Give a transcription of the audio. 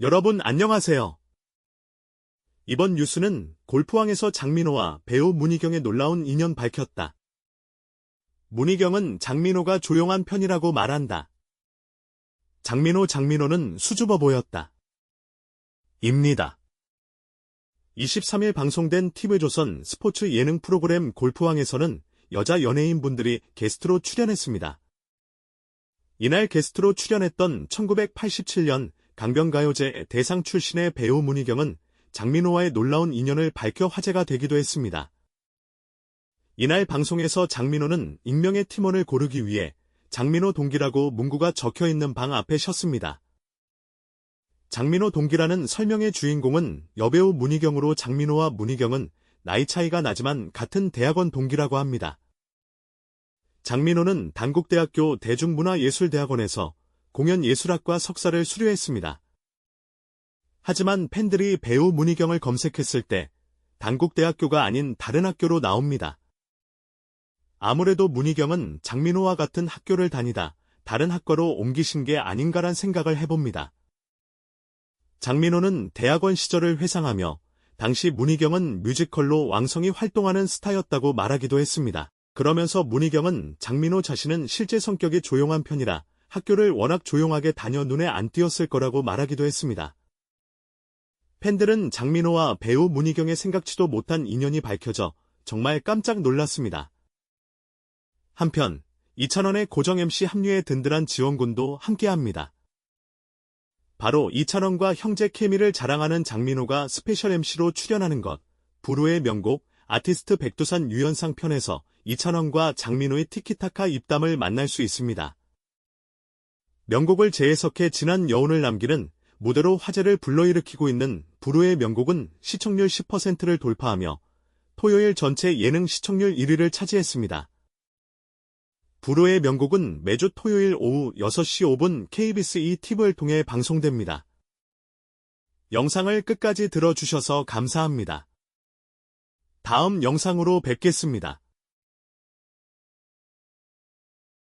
여러분 안녕하세요. 이번 뉴스는 골프왕에서 장민호와 배우 문희경의 놀라운 인연 밝혔다. 문희경은 장민호가 조용한 편이라고 말한다. 장민호 장민호는 수줍어 보였다. 입니다. 23일 방송된 TV조선 스포츠 예능 프로그램 골프왕에서는 여자 연예인분들이 게스트로 출연했습니다. 이날 게스트로 출연했던 1987년 강변가요제 대상 출신의 배우 문희경은 장민호와의 놀라운 인연을 밝혀 화제가 되기도 했습니다. 이날 방송에서 장민호는 익명의 팀원을 고르기 위해 장민호 동기라고 문구가 적혀 있는 방 앞에 셨습니다. 장민호 동기라는 설명의 주인공은 여배우 문희경으로 장민호와 문희경은 나이 차이가 나지만 같은 대학원 동기라고 합니다. 장민호는 단국대학교 대중문화예술대학원에서 공연예술학과 석사를 수료했습니다. 하지만 팬들이 배우 문희경을 검색했을 때 단국대학교가 아닌 다른 학교로 나옵니다. 아무래도 문희경은 장민호와 같은 학교를 다니다 다른 학과로 옮기신 게 아닌가란 생각을 해봅니다. 장민호는 대학원 시절을 회상하며 당시 문희경은 뮤지컬로 왕성히 활동하는 스타였다고 말하기도 했습니다. 그러면서 문희경은 장민호 자신은 실제 성격이 조용한 편이라 학교를 워낙 조용하게 다녀 눈에 안 띄었을 거라고 말하기도 했습니다. 팬들은 장민호와 배우 문희경의 생각지도 못한 인연이 밝혀져 정말 깜짝 놀랐습니다. 한편 이찬원의 고정 MC 합류에 든든한 지원군도 함께합니다. 바로 이찬원과 형제 케미를 자랑하는 장민호가 스페셜 MC로 출연하는 것, 부르의 명곡 아티스트 백두산 유연상 편에서 이찬원과 장민호의 티키타카 입담을 만날 수 있습니다. 명곡을 재해석해 지난 여운을 남기는 무대로 화제를 불러일으키고 있는 부르의 명곡은 시청률 10%를 돌파하며 토요일 전체 예능 시청률 1위를 차지했습니다. 부로의 명곡은 매주 토요일 오후 6시 5분 KBS ETV를 통해 방송됩니다. 영상을 끝까지 들어주셔서 감사합니다. 다음 영상으로 뵙겠습니다.